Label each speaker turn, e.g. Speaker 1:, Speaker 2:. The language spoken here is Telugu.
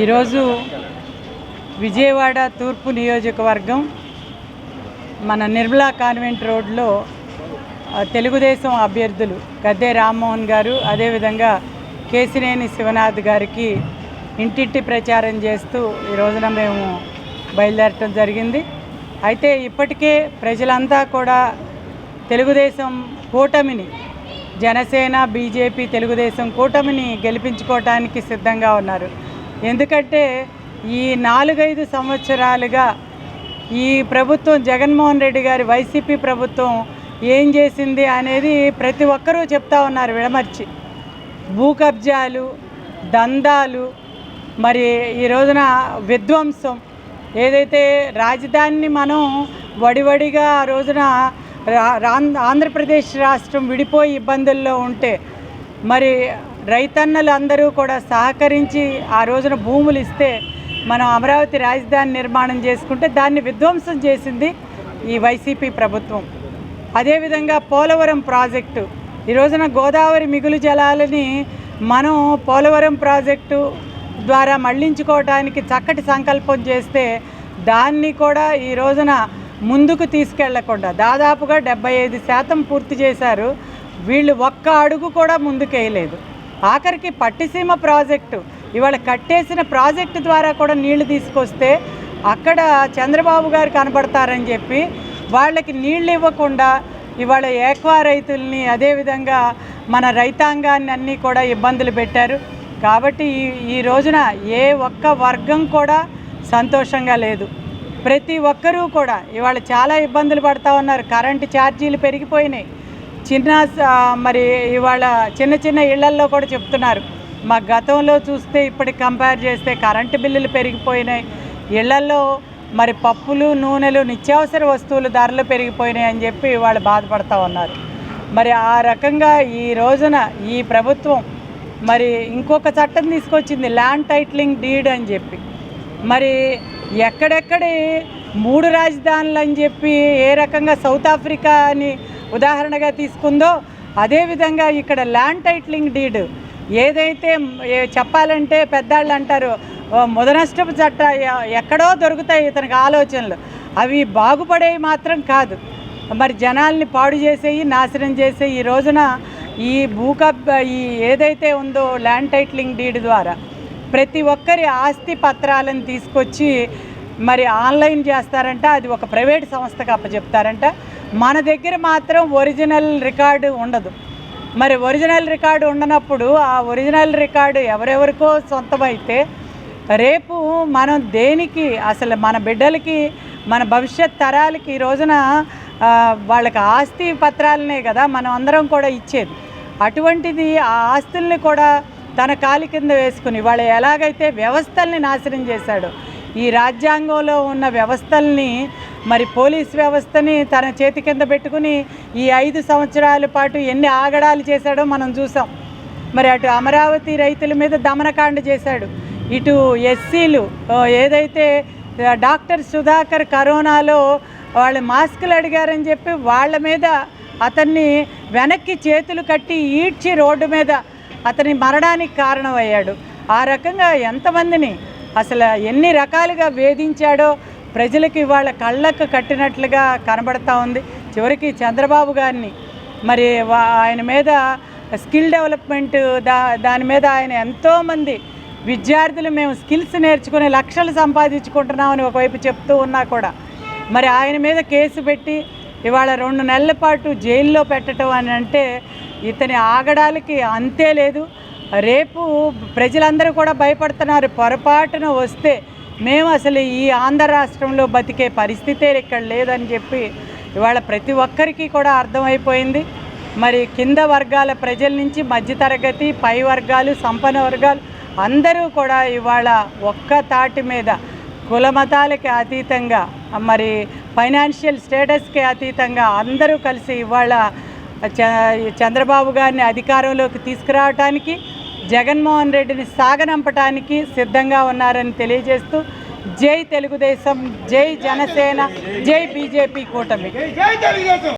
Speaker 1: ఈరోజు విజయవాడ తూర్పు నియోజకవర్గం మన నిర్మలా కాన్వెంట్ రోడ్లో తెలుగుదేశం అభ్యర్థులు గద్దే రామ్మోహన్ గారు అదేవిధంగా కేసినేని శివనాథ్ గారికి ఇంటింటి ప్రచారం చేస్తూ ఈ రోజున మేము బయలుదేరటం జరిగింది. అయితే ఇప్పటికే ప్రజలంతా కూడా తెలుగుదేశం కూటమిని జనసేన బీజేపీ తెలుగుదేశం కూటమిని గెలిపించుకోవటానికి సిద్ధంగా ఉన్నారు. ఎందుకంటే ఈ నాలుగైదు సంవత్సరాలుగా ఈ ప్రభుత్వం జగన్మోహన్ రెడ్డి గారి వైసీపీ ప్రభుత్వం ఏం చేసింది అనేది ప్రతి ఒక్కరూ చెప్తా ఉన్నారు విడమర్చి. భూ కబ్జాలు దందాలు మరి ఈ రోజున విధ్వంసం ఏదైతే రాజధానిని మనం వడివడిగా ఆ రోజున ఆంధ్రప్రదేశ్ రాష్ట్రం విడిపోయి ఇబ్బందుల్లో ఉంటే మరి రైతన్నలు అందరూ కూడా సహకరించి ఆ రోజున భూములు ఇస్తే మనం అమరావతి రాజధాని నిర్మాణం చేసుకుంటే దాన్ని విధ్వంసం చేసింది ఈ వైసీపీ ప్రభుత్వం. అదేవిధంగా పోలవరం ప్రాజెక్టు. ఈ రోజున గోదావరి మిగులు జలాలని మనం పోలవరం ప్రాజెక్టు ద్వారా మళ్ళించుకోవడానికి చక్కటి సంకల్పం చేస్తే దాన్ని కూడా ఈ రోజున ముందుకు తీసుకెళ్ళకుండా దాదాపుగా డెబ్బై ఐదు శాతం పూర్తి చేశారు. వీళ్ళు ఒక్క అడుగు కూడా ముందుకేయలేదు. ఆఖరికి పట్టిసీమ ప్రాజెక్టు ఇవాళ కట్టేసిన ప్రాజెక్టు ద్వారా కూడా నీళ్ళు తీసుకొస్తే అక్కడ చంద్రబాబు గారు కనబడతారని చెప్పి వాళ్ళకి నీళ్ళు ఇవ్వకుండా ఇవాళ ఏక్వా రైతుల్ని అదేవిధంగా మన రైతాంగాన్ని అన్నీ కూడా ఇబ్బందులు పెట్టారు. కాబట్టి ఈ ఈ రోజున ఏ ఒక్క వర్గం కూడా సంతోషంగా లేదు. ప్రతి ఒక్కరూ కూడా ఇవాళ చాలా ఇబ్బందులు పడతా ఉన్నారు. కరెంటు ఛార్జీలు పెరిగిపోయినాయి. చిన్న మరి ఇవాళ చిన్న చిన్న ఇళ్ళల్లో కూడా చెప్తున్నారు. మా గతంలో చూస్తే ఇప్పటికి కంపేర్ చేస్తే కరెంటు బిల్లులు పెరిగిపోయినాయి. ఇళ్ళల్లో మరి పప్పులు నూనెలు నిత్యావసర వస్తువులు ధరలు పెరిగిపోయినాయి అని చెప్పి వాళ్ళు బాధపడతా ఉన్నారు. మరి ఆ రకంగా ఈ రోజున ఈ ప్రభుత్వం మరి ఇంకొక చట్టం తీసుకొచ్చింది ల్యాండ్ టైటిలింగ్ డీడ్ అని చెప్పి. మరి ఎక్కడెక్కడి మూడు రాజధానులు అని చెప్పి ఏ రకంగా సౌత్ ఆఫ్రికా అని ఉదాహరణగా తీసుకుందో అదేవిధంగా ఇక్కడ ల్యాండ్ టైట్లింగ్ డీడ్ ఏదైతే చెప్పాలంటే పెద్దాళ్ళు అంటారు మొదనష్టపు ముదనష్టపు చట్ట ఎక్కడో దొరుకుతాయి ఇతనికి ఆలోచనలు. అవి బాగుపడేవి మాత్రం కాదు. మరి జనాల్ని పాడు చేసేయి నాశనం చేసే ఈ రోజున ఈ భూకబ్ ఈ ఏదైతే ఉందో ల్యాండ్ టైట్లింగ్ డీడ్ ద్వారా. ప్రతి ఒక్కరి ఆస్తి పత్రాలను తీసుకొచ్చి మరి ఆన్లైన్ చేస్తారంట అది ఒక ప్రైవేట్ సంస్థకు అప్పచెప్తారంట. మన దగ్గర మాత్రం ఒరిజినల్ రికార్డు ఉండదు. మరి ఒరిజినల్ రికార్డు ఉండనప్పుడు ఆ ఒరిజినల్ రికార్డు ఎవరెవరికో సొంతమైతే రేపు మనం దేనికి అసలు మన బిడ్డలకి మన భవిష్యత్ తరాలకి ఈ రోజున వాళ్ళకి ఆస్తి పత్రాలనే కదా మనం అందరం కూడా ఇచ్చేది. అటువంటిది ఆ ఆస్తుల్ని కూడా తన కాలి కింద వేసుకుని వాళ్ళు ఎలాగైతే వ్యవస్థల్ని నాశనం చేశాడో ఈ రాజ్యాంగంలో ఉన్న వ్యవస్థల్ని మరి పోలీస్ వ్యవస్థని తన చేతి కింద పెట్టుకుని ఈ ఐదు సంవత్సరాల పాటు ఎన్ని ఆగడాలు చేశాడో మనం చూసాం. మరి అటు అమరావతి రైతుల మీద దమనకాండ చేశాడు. ఇటు ఎస్సీలు ఏదైతే డాక్టర్ సుధాకర్ కరోనాలో వాళ్ళు మాస్కులు అడిగారని చెప్పి వాళ్ళ మీద అతన్ని వెనక్కి చేతులు కట్టి ఈడ్చి రోడ్డు మీద అతని మరణానికి కారణమయ్యాడు. ఆ రకంగా ఎంతమందిని అసలు ఎన్ని రకాలుగా వేధించాడో ప్రజలకు ఇవాళ కళ్ళకు కట్టినట్లుగా కనబడతా ఉంది. చివరికి చంద్రబాబు గారిని మరి వా- ఆయన మీద స్కిల్ డెవలప్మెంట్ దా దాని మీద ఆయన ఎంతోమంది విద్యార్థులు మేము స్కిల్స్ నేర్చుకుని లక్షలు సంపాదించుకుంటున్నామని ఒకవైపు చెప్తూ ఉన్నా కూడా. మరి ఆయన మీద కేసు పెట్టి ఇవాళ రెండు నెలల పాటు జైల్లో పెట్టడం అని అంటే ఇతని ఆగడాలకి అంతే లేదు. రేపు ప్రజలందరూ కూడా భయపడుతున్నారు. పొరపాటున వస్తే మేము అసలు ఈ ఆంధ్ర రాష్ట్రంలో బతికే పరిస్థితే ఇక్కడ లేదని చెప్పి ఇవాళ ప్రతి ఒక్కరికి కూడా అర్థమైపోయింది. మరి కింద వర్గాల ప్రజల నుంచి మధ్యతరగతి పై వర్గాలు సంపన్న వర్గాలు అందరూ కూడా ఇవాళ ఒక్క తాటి మీద కుల మతాలకి అతీతంగా మరి ఫైనాన్షియల్ స్టేటస్కి అతీతంగా అందరూ కలిసి ఇవాళ చ- చంద్రబాబు గారిని అధికారంలోకి తీసుకురావటానికి జగన్మోహన్ రెడ్డిని సాగనంపటానికి సిద్ధంగా ఉన్నారని తెలియజేస్తూ జై తెలుగుదేశం జై జనసేన జై బీజేపీ కూటమి.